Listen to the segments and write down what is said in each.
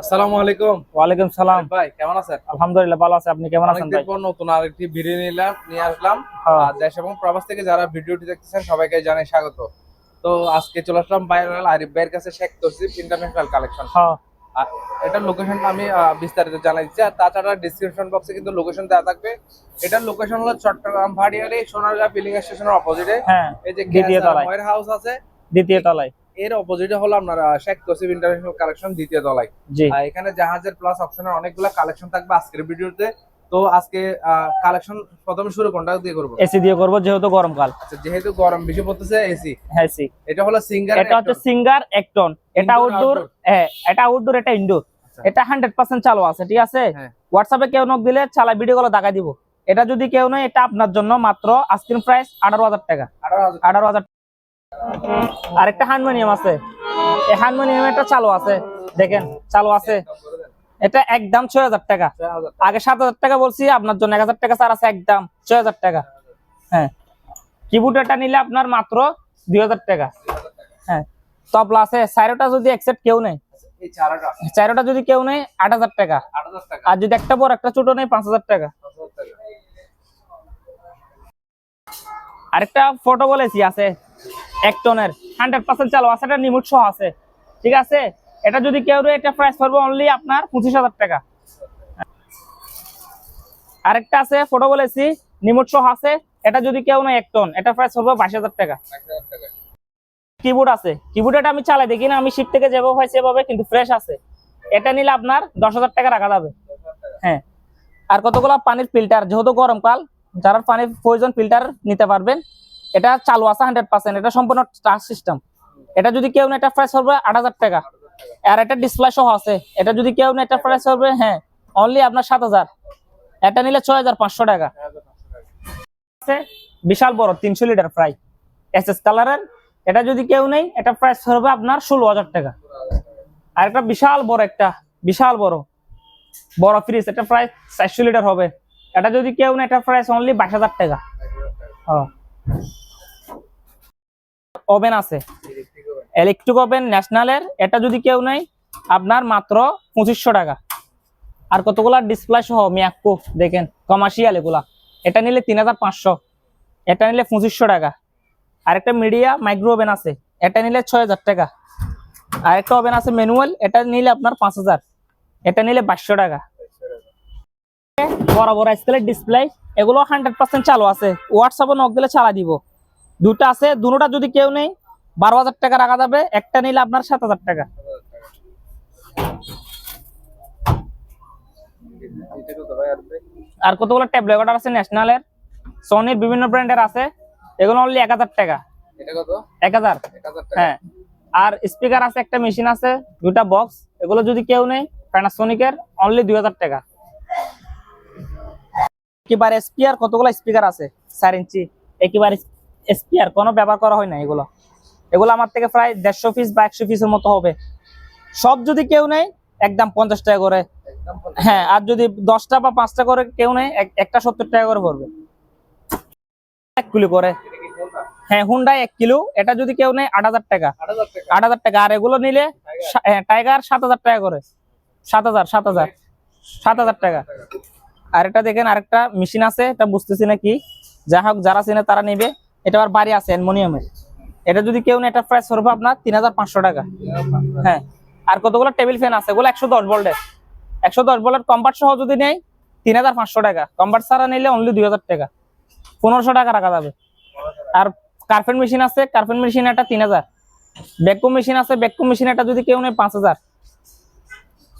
আসসালামু আলাইকুম। ওয়ালাইকুম সালাম। ভাই কেমন আছেন? আলহামদুলিল্লাহ ভালো আছে। আপনি কেমন আছেন ভাই? নতুন আরেকটি ভিডিও নিলাম নিয়ে আসলাম। হ্যাঁ। দেশ এবং প্রবাস থেকে যারা ভিডিওটি দেখতেছেন সবাইকে জানাই স্বাগত। তো আজকে চলে আসলাম ভাইরাল আরিফ ভাইয়ের কাছে শেখ তসিফ ইন্টারন্যাশনাল কালেকশন। হ্যাঁ। এটার লোকেশনটা আমি বিস্তারিত জানাই দিচ্ছি। আর তাছাড়া ডিসক্রিপশন বক্সে কিন্তু লোকেশন দেওয়া থাকবে। এটার লোকেশন হলো চট্টগ্রাম ভাড়িয়ারি সোনারগাঁ ফিলিং স্টেশনের অপোজিটে হ্যাঁ এই যে দ্বিতীয় তলায়। হাউস আছে। দ্বিতীয় তলায়। এর অপোজিটে হলো আপনার শেখ তসিফ ইন্টারন্যাশনাল কালেকশন দ্বিতীয় তলায়। আর এখানে জাহাজের প্লাস অপশনের অনেকগুলো কালেকশন থাকবে আজকের ভিডিওতে। তো আজকে কালেকশন প্রথমে শুরু কোনটা দিয়ে করব? এসি দিয়ে করব যেহেতু গরমকাল। আচ্ছা যেহেতু গরম বেশি পড়তেছে এসি হ্যাঁ সি এটা হলো সিঙ্গার এটা হচ্ছে সিঙ্গার একটন এটা আউটডোর হ্যাঁ এটা আউটডোর এটা ইনডোর আচ্ছা। এটা হান্ড্রেড পার্সেন্ট চালু আছে ঠিক আছে? হ্যাঁ। হোয়াটসঅ্যাপে কেউ নক দিলে চালা ভিডিও গুলো দেখা দিব। এটা যদি কেউ নয় এটা আপনার জন্য মাত্র আস্কিন প্রাইস আঠারো হাজার টাকা। আঠারো হাজার আরেকটা হারমোনিয়াম আছে। এই হারমোনিয়াম এটা চালু আছে দেখেন চালু আছে। এটা একদম ছয় হাজার টাকা। আগে সাত হাজার টাকা বলছি আপনার জন্য এক হাজার টাকা স্যার আছে একদম ছয় হাজার টাকা। হ্যাঁ। কিবোর্ড এটা নিলে আপনার মাত্র দুই হাজার টাকা। হ্যাঁ। তবলা আছে সাইরোটা যদি একসেপ্ট কেউ নেই এই চারাটা। যদি কেউ নেই আট হাজার টাকা। আর যদি একটা বড় একটা ছোট নেই পাঁচ হাজার টাকা। আরেকটা ফটো বলেছি আছে। এক টনের হান্ড্রেড পার্সেন্ট চালু আছে, এটা নিমুট সহ আছে। ঠিক আছে? এটা যদি কেউ এটা প্রাইস পড়বে অনলি আপনার পঁচিশ হাজার টাকা। আরেকটা আছে ফটো বলেছি নিমুট সহ আছে। এটা যদি কেউ নেয় এক টন এটা প্রাইস পড়বে বাইশ হাজার টাকা। কিবোর্ড আছে। কিবোর্ড এটা আমি চালাই, দেখি না আমি শিপ থেকে যেভাবে হয় সেভাবে কিন্তু ফ্রেশ আছে। এটা নিলে আপনার দশ হাজার টাকা রাখা যাবে। হ্যাঁ। আর কতগুলো পানির ফিল্টার যেহেতু গরমকাল, যারা পানির প্রয়োজন ফিল্টার নিতে পারবেন এটা চালু আছে হান্ড্রেড পার্সেন্ট এটা সম্পূর্ণ টাচ সিস্টেম এটা যদি কেউ না এটা প্রাইস হবে আট হাজার টাকা। আর এটা ডিসপ্লে সহ আছে। এটা যদি কেউ না এটা প্রাইস হবে হ্যাঁ অনলি আপনার সাত হাজার। এটা নিলে ছয় হাজার পাঁচশো টাকা। বিশাল বড়, তিনশো লিটার প্রায় এস এস কালারের এটা যদি কেউ নেই এটা প্রাইস হবে আপনার ষোলো হাজার টাকা। আর একটা বিশাল বড় একটা, বিশাল বড়। বড় ফ্রিজ এটা প্রায় চারশো লিটার হবে। এটা যদি কেউ নেই এটা প্রাইস অনলি বাইশ হাজার টাকা। ওভেন আছে। ইলেকট্রিক ওভেন ন্যাশনালের এটা যদি কেউ নেই আপনার মাত্র পঁচিশশো টাকা। আর কতগুলা ডিসপ্লে সহ মিয়াকো দেখেন কমার্শিয়াল এগুলা। এটা নিলে তিন হাজার পাঁচশো। এটা নিলে পঁচিশশো টাকা। আরেকটা মিডিয়া মাইক্রো ওভেন আছে। এটা নিলে ছয় হাজার টাকা। আরেকটা ওভেন আছে ম্যানুয়াল এটা নিলে আপনার পাঁচ হাজার। এটা নিলে বাইশশো টাকা। বড় স্কেলের ডিসপ্লে এগুলো হান্ড্রেড পার্সেন্ট চালু আছে। হোয়াটসঅ্যাপে নক দিলে চালা দিব। দুটো আছে দুটোটা যদি কেউ নেই বারো হাজার টাকা রাখা যাবে একটা নিলে আপনার সাত হাজার টাকা। আর কতগুলো ট্যাবলেট অর্ডার আছে? ন্যাশনালের সনির বিভিন্ন ব্র্যান্ডের আছে। এগুলো অনলি এক হাজার টাকা। এক হাজার। হ্যাঁ। আর স্পিকার আছে একটা মেশিন আছে দুটা বক্স এগুলো যদি কেউ নেই প্যানাসোনিকের অনলি দুই হাজার টাকা। একেবারে স্পিয়ার কতগুলো স্পিকার আছে? চার ইঞ্চি। একেবারে স্পিয়ার কোনো ব্যবহার করা হয় না এগুলো। এগুলো আমার থেকে প্রায় দেড়শো পিস বা একশো পিসের মতো হবে। সব যদি কেউ নেই একদম পঞ্চাশ টাকা করে। হ্যাঁ আর যদি দশটা বা পাঁচটা করে কেউ নেই একটা সত্তর টাকা করে পড়বে। এক কিলো করে? হ্যাঁ হুন্ডাই এক কিলো। এটা যদি কেউ নেই আট হাজার টাকা। আট হাজার টাকা। আর এগুলো নিলে হ্যাঁ, টাইগার সাত হাজার টাকা করে। সাত হাজার সাত হাজার। সাত হাজার টাকা। আর এটা দেখেন, আরেকটা মেশিন আছে, এটা বুঝতেছি না কি। যা হোক, যারা চিনে তারা নেবে। এটা আবার বাড়ি আছে, অ্যালমোনিয়ামের। এটা যদি কেউ নেই এটা প্রাইস করবে আপনার তিন হাজার পাঁচশো টাকা। হ্যাঁ আর কতগুলো টেবিল ফ্যান আছে? এগুলো একশো দশ ভোল্টের। একশো দশ ভোল্টের কম্পার্ট সহ যদি নেই তিন হাজার পাঁচশো টাকা। কম্পার্ট ছাড়া নিলে অনলি দুই হাজার টাকা। পনেরোশো টাকা রাখা যাবে। আর কার্পেট মেশিন আছে, কার্পেট মেশিন এটা তিন হাজার। ব্যাকুম মেশিন আছে ব্যাকুম মেশিন এটা যদি কেউ নেই পাঁচ হাজার।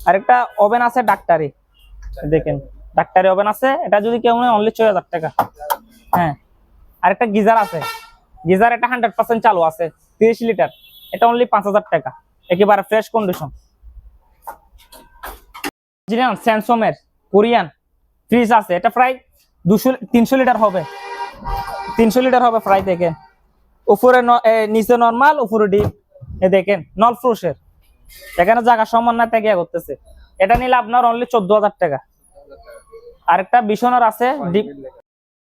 আরেকটা ওভেন আছে ডাক্তারি দেখেন। ডাক্তারি ওভেন আছে। এটা যদি কেউ নেই অনলি ছয় হাজার টাকা। হ্যাঁ। আরেকটা গিজার আছে। গিজার এটা হান্ড্রেড পার্সেন্ট চালু আছে। তিরিশ লিটার। এটা অনলি পাঁচ হাজার টাকা। একেবারে ফ্রেশ কন্ডিশন জিনিয়ান স্যামসংয়ের কোরিয়ান ফ্রিজ আছে। এটা প্রায় দুশো, তিনশো লিটার হবে। তিনশো লিটার হবে প্রায় দেখেন উপরে নিচে নর্মাল উপরে ডিপ এ দেখেন নল ফ্রুশের এখানে জায়গা সমান না ত্যাগিয়া করতেছে এটা নিলে আপনার অনলি চোদ্দ হাজার টাকা। আরেকটা বিছনার আছে ডিপ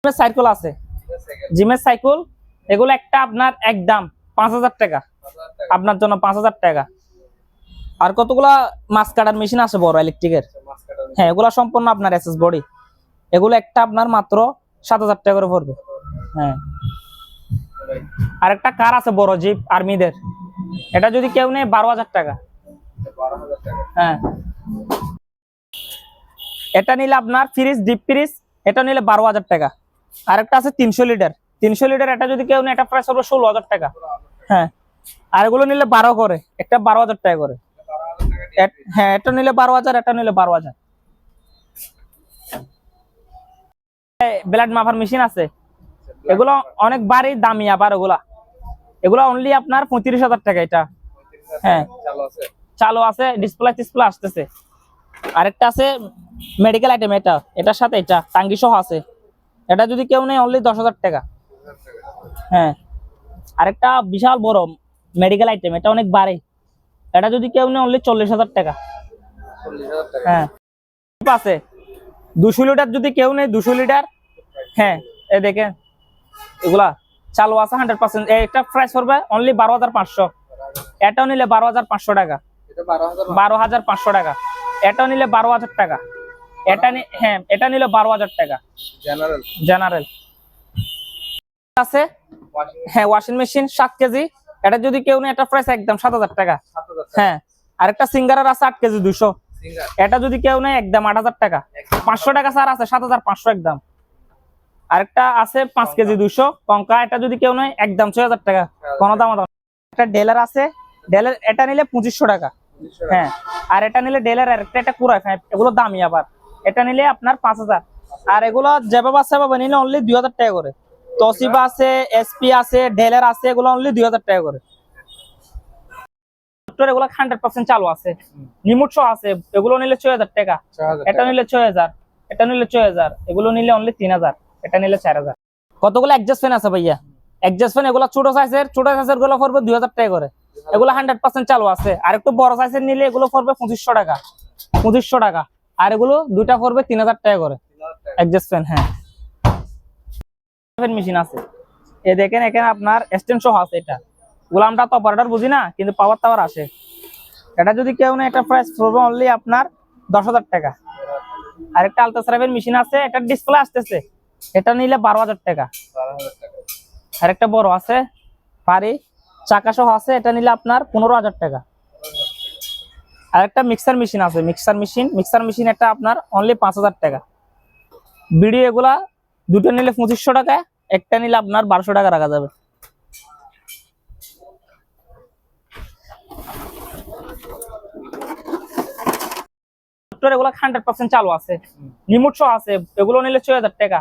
সাইকেল আছে। জিমের সাইকেল। এগুলো একটা আপনার একদম পাঁচ হাজার টাকা। আপনার জন্য পাঁচ হাজার টাকা। আর কতগুলা মাছ কাটার মেশিন আছে বড় ইলেকট্রিকের মাছ হ্যাঁ এগুলা সম্পূর্ণ আপনার এসএস বডি এগুলো একটা আপনার মাত্র সাত হাজার টাকা করে পড়বে। হ্যাঁ। আর একটা কার আছে বড় জিপ আর্মিদের এটা যদি কেউ নেয় বারো হাজার টাকা। হ্যাঁ। এটা নিলে আপনার ফ্রিজ ডিপ ফ্রিজ এটা নিলে বারো হাজার টাকা। আর একটা আছে তিনশো লিটার। তিনশো লিটার এটা যদি কেউ নেয় এটা প্রাইস হবে ষোলো হাজার টাকা। হ্যাঁ। আর এগুলো নিলে বারো করে। একটা বারো হাজার টাকা করে। হ্যাঁ এটা নিলে বারো হাজার এটা নিলে বারো হাজার। ব্লাড মাফার মেশিন আছে। এগুলো অনেক বাড়ি দামি আবার ওগুলা এগুলো অনলি আপনার পঁয়ত্রিশ হাজার টাকা এটা। হ্যাঁ। চালু আছে। ডিসপ্লে ডিসপ্লে আসতেছে। আরেকটা আছে মেডিকেল আইটেম এটা। এটার সাথে এটা টাঙ্গি সহ আছে। এটা যদি কেউ নেই অনলি দশ হাজার টাকা। হ্যাঁ। আরেকটা বিশাল বড় মেডিকেল আইটেম এটা অনেক বাড়ে। এটা যদি কেউ নেই অনলি চল্লিশ হাজার টাকা। হ্যাঁ। আছে। দুশো লিটার যদি কেউ নেই দুশো লিটার। হ্যাঁ এ দেখেন। এগুলা চালু আছে হান্ড্রেড পার্সেন্ট একটা প্রাইস পড়বে অনলি বারো হাজার পাঁচশো। এটাও নিলে বারো হাজার পাঁচশো টাকা। বারো হাজার পাঁচশো টাকা। এটাও নিলে বারো হাজার টাকা। এটা নি- হ্যাঁ এটা নিলে বারো হাজার টাকা। জেনারেল জেনারেল আছে? ওয়াশিং হ্যাঁ ওয়াশিং মেশিন সাত কেজি। এটা যদি কেউ নেই এটা প্রাইস একদম সাত হাজার টাকা। হ্যাঁ আরেকটা সিঙ্গারের আছে আট কেজি দুশো এটা যদি কেউ নেয় একদম আট হাজার টাকা। পাঁচশো টাকা স্যার আছে সাত হাজার পাঁচশো একদম। আরেকটা আছে পাঁচ কেজি দুশো কঙ্কা এটা যদি কেউ নেয় একদম ছয় হাজার টাকা। কোনো দাম একটা ডেলার আছে ডেলার এটা নিলে পঁচিশশো টাকা। হ্যাঁ আর এটা নিলে ডেলার এটা কুড়াই ফাইভ এগুলো দামি আবার। এটা নিলে আপনার পাঁচ হাজার। আর এগুলো যেভাবে আছে সেভাবে নিলে অনলি দুই হাজার টাকা করে। তসিবা আছে এসপি আছে ডেলার আছে এগুলো অনলি দুই হাজার টাকা করে। এগুলো হান্ড্রেড পার্সেন্ট চালু আছে। এগুলো নিলে ছয় হাজার টাকা। এটা নিলে ছয় হাজার এটা নিলে ছয় হাজার এগুলো নিলে অনলি তিন হাজার এটা নিলে চার হাজার। কতগুলো অ্যাডজাস্ট ফ্যান আছে ভাইয়া? অ্যাডজাস্ট ফ্যান এগুলো ছোট সাইজের ছোট সাইজেরগুলো পড়বে দুই হাজার টাকা করে। এগুলো হান্ড্রেড পার্সেন্ট চালু আছে। আর একটু বড় সাইজের নিলে এগুলো পড়বে পঁচিশশো টাকা। পঁচিশশো টাকা। আর এগুলো দুইটা পড়বে তিন হাজার টাকা করে। অ্যাডজাস্ট ফ্যান হ্যাঁ। মেশিন আছে। এ দেখেন, এখানে আপনার সহ আছে এটা। ওগুলো আমরা তো অপারেটর বুঝি না, কিন্তু পাওয়ার টাওয়ার আসে এটা যদি কেউ না এটা প্রাইস পড়বে অনলি আপনার দশ হাজার টাকা। আরেকটা আলট্রাসাউন্ডের মেশিন আছে, এটা ডিসপ্লে আসতেছে। এটা নিলে বারো হাজার টাকা। টাকা আরেকটা বড় আছে পারি চাকা সহ আছে, এটা নিলে আপনার পনেরো হাজার টাকা। আরেকটা মিক্সার মেশিন আছে মিক্সার মেশিন মিক্সার মেশিন এটা আপনার অনলি পাঁচ হাজার টাকা। বিডি এগুলা দুটো নিলে পঁচিশশো টাকা একটা নিলে আপনার বারোশো টাকা রাখা যাবে। এগুলো হান্ড্রেড পার্সেন্ট চালু আছে। রিমোট আছে এগুলো নিলে ছয় হাজার টাকা।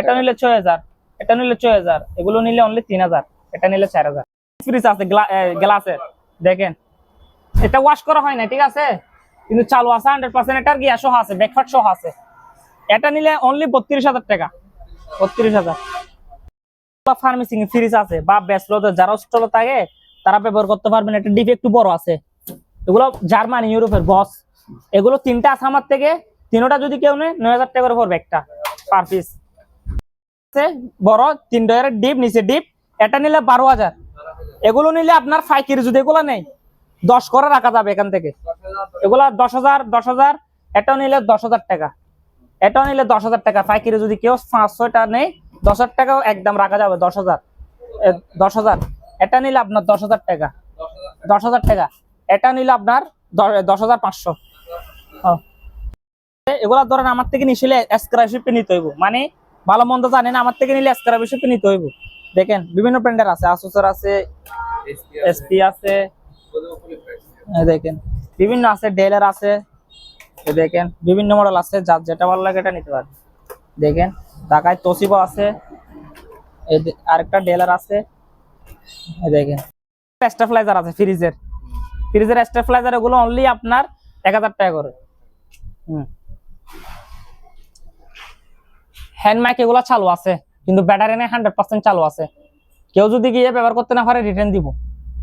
এটা নিলে ছয় হাজার এটা নিলে ছয় হাজার এগুলো নিলে অনলি তিন হাজার এটা নিলে চার হাজার। ফ্রিজ আছে গ্লাসের দেখেন এটা ওয়াশ করা হয় না ঠিক আছে? কিন্তু চালু আছে হান্ড্রেড পার্সেন্ট এটার গিয়া সহ আছে ব্যাকফাট সহ আছে। এটা নিলে অনলি বত্রিশ হাজার টাকা। বত্রিশ হাজার। ফার্মেসিং ফ্রিজ আছে, বা যারা থাকে, তারা ব্যবহার করতে পারবেন একটু বড় আছে। এগুলো জার্মানি, ইউরোপের বস এগুলো তিনটা আছে আমার থেকে, তিনোটা যদি কেউ নেয়, নয় হাজার টাকা করে পড়বে একটা পার পিস বড়, তিন ডয়ারের ডিপ নিচে ডিপ এটা নিলে বারো হাজার। এগুলো নিলে আপনার ফাইকারি যদি এগুলো নেই দশ করে রাখা যাবে এখান থেকে। এগুলা দশ হাজার দশ হাজার, এটাও নিলে দশ হাজার টাকা। এটাও নিলে দশ হাজার টাকা। পাইকারি যদি কেউ পাঁচ ছয়টা নেই দশ হাজার টাকাও একদম রাখা যাবে দশ হাজার। দশ হাজার। এটা নিলে আপনার দশ হাজার টাকা। দশ হাজার টাকা। এটা নিলে আপনার দশ হাজার পাঁচশো। এগুলা ধরেন আমার থেকে নিছিলে স্কলারশিপে নিতে হইব। মানে ভালো মন্দ জানেন, আমার থেকে নিলে স্কলারশিপে নিতে হইব। দেখেন, বিভিন্ন ব্র্যান্ডের আছে। আসুসের আছে এসপি আছে দেখেন, বিভিন্ন আছে ডেলার আছে দেখেন, বিভিন্ন মডেল আছে, যার যেটা ভালো লাগে এটা নিতে পারবে। দেখেন, ঢাকায় তোসিবো আছে আরেকটা ডেলার আছে দেখেন। স্টেফলাইজার আছে ফ্রিজের ফ্রিজের স্টেফলাইজার এগুলো অনলি আপনার এক হাজার টাকা করে। হুম। হ্যান্ড মাইক এগুলো চালু আছে, কিন্তু ব্যাটারি নেই হান্ড্রেড পার্সেন্ট চালু আছে। কেউ যদি গিয়ে ব্যবহার করতে না পারে রিটার্ন দিব।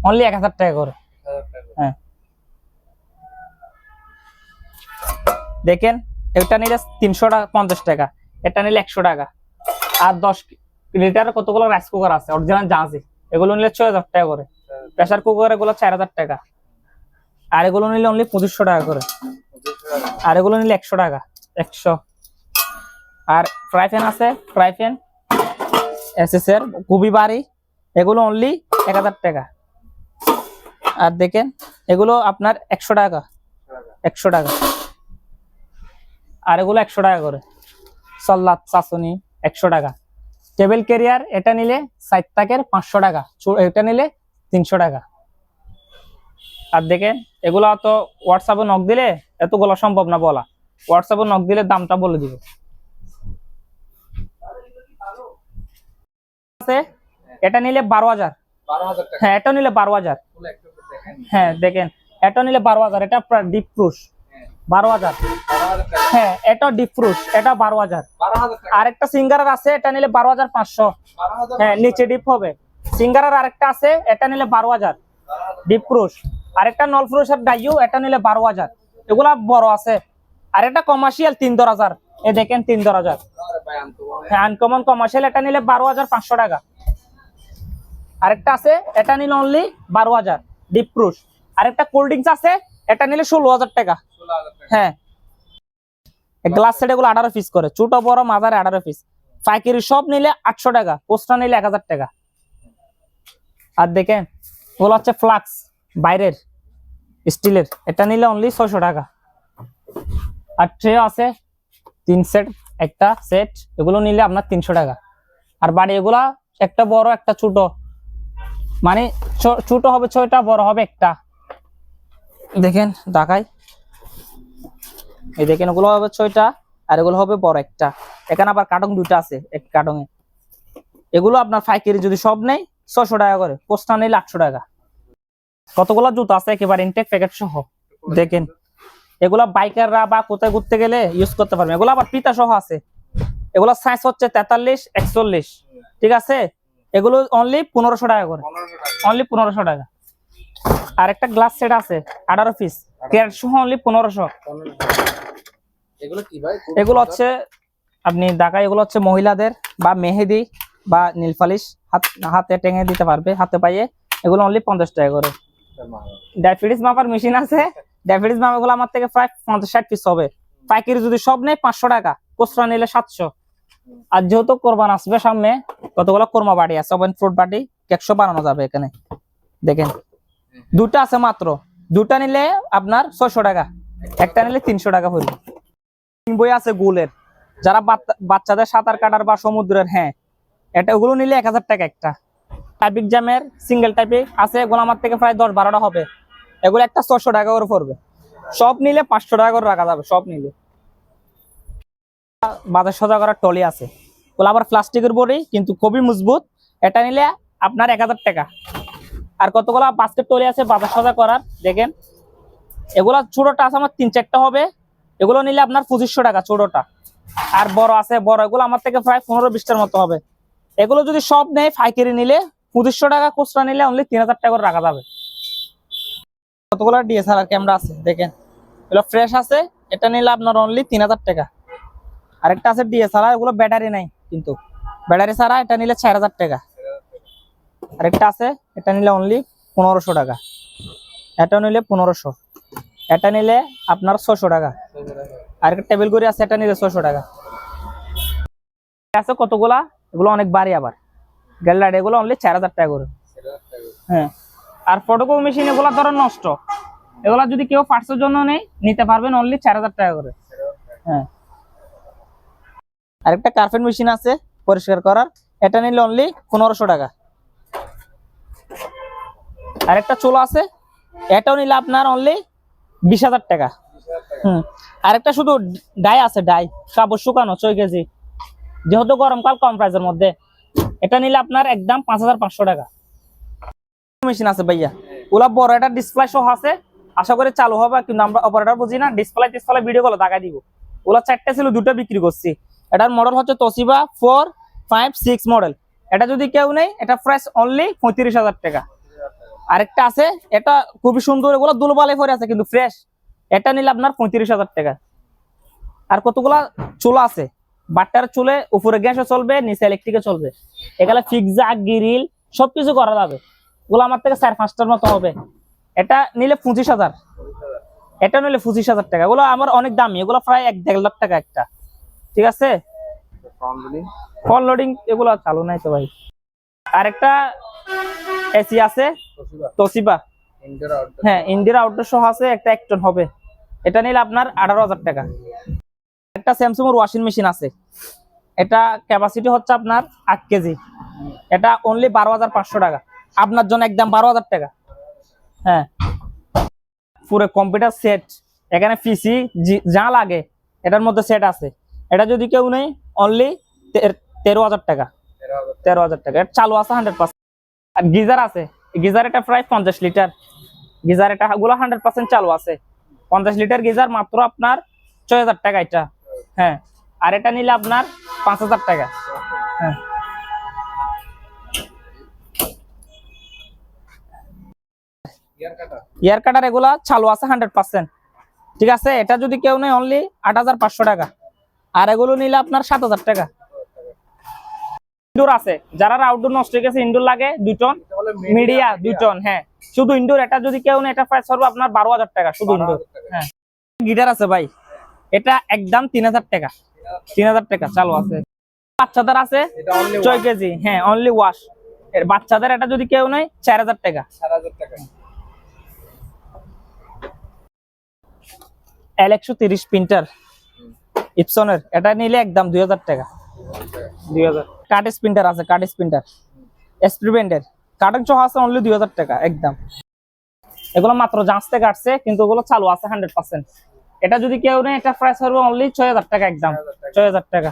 অনলি এক হাজার টাকা করে। হ্যাঁ। দেখেন, এটা নিলে তিনশো টাকা পঞ্চাশ টাকা, এটা নিলে একশো টাকা। আর দশ লিটার কতগুলো রাইস কুকার আছে? অরিজিনাল জাহাজি এগুলো নিলে ছয় হাজার টাকা করে। প্রেসার কুকার এগুলো চার হাজার টাকা। আর এগুলো নিলে অনলি পঁচিশশো টাকা করে। আর এগুলো নিলে একশো টাকা, একশো। আর ফ্রাই প্যান আছে ফ্রাই প্যান এর খুবই বাড়ি, এগুলো অনলি এক হাজার টাকা। আর দেখেন এগুলো আপনার একশো টাকা। একশো টাকা। আর এগুলো একশো টাকা করে। সল্লাদ চাসনি একশো টাকা। টেবিল ক্যারিয়ার এটা নিলে ষাট টাকের পাঁচশো টাকা। এটা নিলে তিনশো টাকা। আর দেখেন এগুলো তো হোয়াটসঅ্যাপে নক দিলে এত এতগুলো সম্ভব না বলা। হোয়াটসঅ্যাপে নক দিলে দামটা বলে দিবে। এটা নিলে বারো হাজার। হ্যাঁ এটা নিলে বারো হাজার। হ্যাঁ দেখেন, এটা নিলে বারো হাজার, এটা ডিপ প্রুশ বারো হাজার। হ্যাঁ এটা ডিপ প্রুশ এটা বারো হাজার। আরেকটা সিঙ্গারার আছে, এটা নিলে বারো হাজার পাঁচশো। হ্যাঁ নিচে ডিপ হবে। সিঙ্গারার আরেকটা আছে, এটা নিলে বারো হাজার। ডিপ প্রুশ আরেকটা নল প্রুশের ডাইউ এটা নিলে বারো হাজার। এগুলা বড় আছে। আর একটা কমার্শিয়াল তিন দর হাজার। এ দেখেন, তিন দর হাজার। আরে হ্যাঁ আনকমন কমার্শিয়াল এটা নিলে বারো হাজার পাঁচশো টাকা। আরেকটা আছে, এটা নিলে অনলি বারো হাজার। ডিপ আর একটা কোল্ড ড্রিঙ্কস আছে এটা নিলে ষোলো হাজার টাকা। হ্যাঁ। গ্লাস সেট এগুলো আঠারো পিস করে ছোট বড় মাঝারে আঠারো পিস পাইকারি সব নিলে আটশো টাকা পোস্টা নিলে এক হাজার টাকা। আর দেখেন ওগুলো হচ্ছে ফ্লাক্স বাইরের স্টিলের। এটা নিলে অনলি ছয়শো টাকা। আর ট্রে আছে তিন সেট একটা সেট এগুলো নিলে আপনার তিনশো টাকা। আর বাড়ি এগুলা একটা বড় একটা ছোট। মানে ছোট হবে ছয়টা, বড় হবে একটা। দেখেন ঢাকায় এই দেখেন, ওগুলো হবে ছয়টা আর এগুলো হবে বড় একটা। এখানে আবার কার্টন দুইটা আছে, এক কার্টনে। এগুলো আপনার পাইকারি যদি সব নেই ছশো টাকা করে। পোস্টা নিলে আটশো টাকা। কতগুলো জুতো আছে একেবারে ইনটেক প্যাকেট সহ? দেখেন, এগুলা বাইকাররা বা কোথায় ঘুরতে গেলে ইউজ করতে পারবে এগুলো আবার পিতা সহ আছে। এগুলো সাইজ হচ্ছে তেতাল্লিশ, একচল্লিশ। ঠিক আছে? এগুলো অনলি পনেরোশো টাকা করে। অনলি পনেরোশো টাকা। আর একটা গ্লাস সেট আছে আঠারো পিস ক্যারেট সহ অনলি পনেরোশো। এগুলো। হচ্ছে আপনি ঢাকায় এগুলো হচ্ছে মহিলাদের বা মেহেদি বা নীলফালিশ হাত হাতে টেঙে দিতে পারবে হাতে পাইয়ে এগুলো অনলি পঞ্চাশ টাকা করে। ডায়াবেটিস মাপার মেশিন আছে। ডায়াবেটিস মাপাগুলো আমার থেকে প্রায় পঞ্চাশ ষাট পিস হবে। পাইকারি যদি সব নেয় পাঁচশো টাকা খুচরা নিলে সাতশো। আর যেহেতু কোরবান আসবে সামনে, কতগুলো কোরমা বাড়ি আছে? ওভেন ফ্রুট বাটি একশো বানানো যাবে এখানে। দেখেন দুটা আছে মাত্র। দুটা নিলে আপনার ছয়শো টাকা, একটা নিলে তিনশো টাকা পড়বে বই আছে গোলের। যারা বাচ্চা- বাচ্চাদের সাঁতার কাটার বা সমুদ্রের হ্যাঁ এটা ওগুলো নিলে এক হাজার টাকা একটা। টাইপিক জ্যামের সিঙ্গেল টাইপিক আছে, এগুলো আমার থেকে প্রায় দশ বারোটা হবে। এগুলো একটা ছশো টাকা করে পড়বে। সব নিলে পাঁচশো টাকা করে রাখা যাবে, সব নিলে। বাজার সজা করার টলি আছে। ওগুলো আবার প্লাস্টিকের বড়ি, কিন্তু খুবই মজবুত। এটা নিলে আপনার এক হাজার টাকা। আর কতগুলো বাস্কেট টলি আছে বাজার সজা করার, দেখেন। এগুলা ছোটটা আছে, আমার তিন চারটা হবে। এগুলো নিলে আপনার পঁচিশশো টাকা ছোটটা। আর বড় আছে, বড় এগুলো আমার থেকে প্রায় পনেরো বিশটার মতো হবে। এগুলো যদি সব নেয়, পাইকারি নিলে পঁচিশশো টাকা, খুচরা নিলে অনলি তিন হাজার টাকা করে রাখা যাবে। কতগুলো ডিএসএলআর ক্যামেরা আছে, দেখেন। এগুলো ফ্রেশ আছে, এটা নিলে আপনার অনলি তিন হাজার টাকা। আরেকটা আছে ডিএসএলআর এগুলো ব্যাটারি নাই কিন্তু। ব্যাটারি ছাড়া এটা নিলে চার হাজার টাকা। আরেকটা আছে, এটা নিলে অনলি পনেরোশো টাকা। এটা নিলে পনেরোশো। এটা নিলে আপনার ছশো টাকা। আর একটা টেবিল ঘড়ি আছে, এটা নিলে ছশো টাকা। আছে কতগুলা? এগুলো অনেক বাড়ি আবার। গ্যালারি এগুলো অনলি চার হাজার টাকা করে। হ্যাঁ। আর ফটোকো মেশিন এগুলো ধরো নষ্ট। এগুলা যদি কেউ পার্টসের জন্য নেই নিতে পারবেন অনলি চার হাজার টাকা করে। হ্যাঁ। আরেকটা কার্পেট মেশিন আছে পরিষ্কার করার। এটা নিলে অনলি পনেরোশো টাকা। আরেকটা চুলো আছে, এটাও নিলে আপনার অনলি বিশ হাজার টাকা। হুম, আরেকটা শুধু ডাই আছে, ডাই। কাপড় শুকানো, ছয় কেজি যেহেতু গরমকাল কম প্রাইসের মধ্যে। এটা নিলে আপনার একদম পাঁচ হাজার পাঁচশো টাকা। মেশিন আছে ভাইয়া। ওলা বড় একটা ডিসপ্লে সহ আছে। আশা করি চালু হবে, কিন্তু আমরা অপারেটর বুঝি না। ডিসপ্লে ডিসপ্লে ভিডিও গুলো দেখাই দিব। ওলা চারটে ছিল, দুটো বিক্রি করছি। এটার মডেল হচ্ছে Toshiba four five six model এটা যদি কেউ নেই এটা প্রাইস অনলি পঁয়ত্রিশ হাজার টাকা। আরেকটা আছে, এটা খুবই সুন্দর, এগুলো দুলবালে পরে আছে, কিন্তু ফ্রেশ এটা নিলে আপনার পঁয়ত্রিশ হাজার টাকা। আর কতগুলা চুলা আছে? বাট্টার চুলে উপরে গ্যাসও চলবে, নিচে ইলেকট্রিকে চলবে। এখানে ফিক্সা গ্রিল সবকিছু করা যাবে। ওগুলো আমার থেকে চার, পাঁচটার মতো হবে। এটা নিলে পঁচিশ হাজার। এটা নিলে পঁচিশ হাজার টাকা। এগুলো আমার অনেক দামি। এগুলো প্রায় এক, দেড় লাখ টাকা একটা। ঠিক আছে? ফল লোডিং এগুলো চালু নাই তো ভাই। আরেকটা এসি আছে। তোসিবা হ্যাঁ ইন্ডিয়ার আউটডোর সহ আছে একটা একটন হবে। এটা নিলে আপনার আঠারো হাজার টাকা। একটা স্যামসুং এর ওয়াশিং মেশিন আছে। এটা ক্যাপাসিটি হচ্ছে আপনার আট কেজি। এটা অনলি বারো হাজার পাঁচশো টাকা। আপনার জন্য একদম বারো হাজার টাকা। হ্যাঁ। পুরো কম্পিউটার সেট এখানে পিসি যা লাগে এটার মধ্যে সেট আছে। এটা যদি কেউ নেই অনলি তেরো হাজার টাকা। তেরো হাজার টাকা। এটা চালু আছে হান্ড্রেড পার্সেন্ট আর গিজার আছে। গিজার এটা প্রায় পঞ্চাশ লিটার। গিজার এটা গুলো হান্ড্রেড পার্সেন্ট চালু আছে। পঞ্চাশ লিটার গিজার মাত্র আপনার ছয় হাজার টাকা এটা। হ্যাঁ। আর এটা নিলে আপনার পাঁচ হাজার টাকা। হ্যাঁ। ইয়ার কাটার এগুলা চালু আছে হান্ড্রেড পার্সেন্ট ঠিক আছে? এটা যদি কেউ নেই অনলি আট হাজার পাঁচশো টাকা। আর এগুলো নিলে আপনার সাত হাজার টাকা। ইনডোর আছে যারা আউটডোর নষ্ট হয়ে গেছে ইনডোর লাগে দুই টন মিডিয়া দুই টন হ্যাঁ। শুধু ইনডোর এটা যদি কেউ নেই এটা প্রাইস আপনার বারো হাজার টাকা শুধু ইনডোর হ্যাঁ। গিটার আছে ভাই এটা একদম তিন হাজার টাকা তিন হাজার টাকা চালু আছে। বাচ্চাদের আছে ছয় কেজি হ্যাঁ অনলি ওয়াশ এর বাচ্চাদের এটা যদি কেউ নেই চার হাজার টাকা। চার হাজার টাকা। এল একশো তিরিশ প্রিন্টার ইপসনের এটা নিলে একদম দুই হাজার টাকা। দুই হাজার। কার্ড স্প্রিন্টার আছে কাঠ স্প্রিন্টার স্প্রিপেন্টের কাঠের চোখ আছে অনলি দুই হাজার টাকা, একদম। এগুলো মাত্র জাঁচতে কাটছে, কিন্তু ওগুলো চালু আছে হান্ড্রেড পার্সেন্ট এটা যদি কেউ নেই এটা প্রাইস হবে অনলি ছয় হাজার টাকা, একদম। ছয় হাজার টাকা।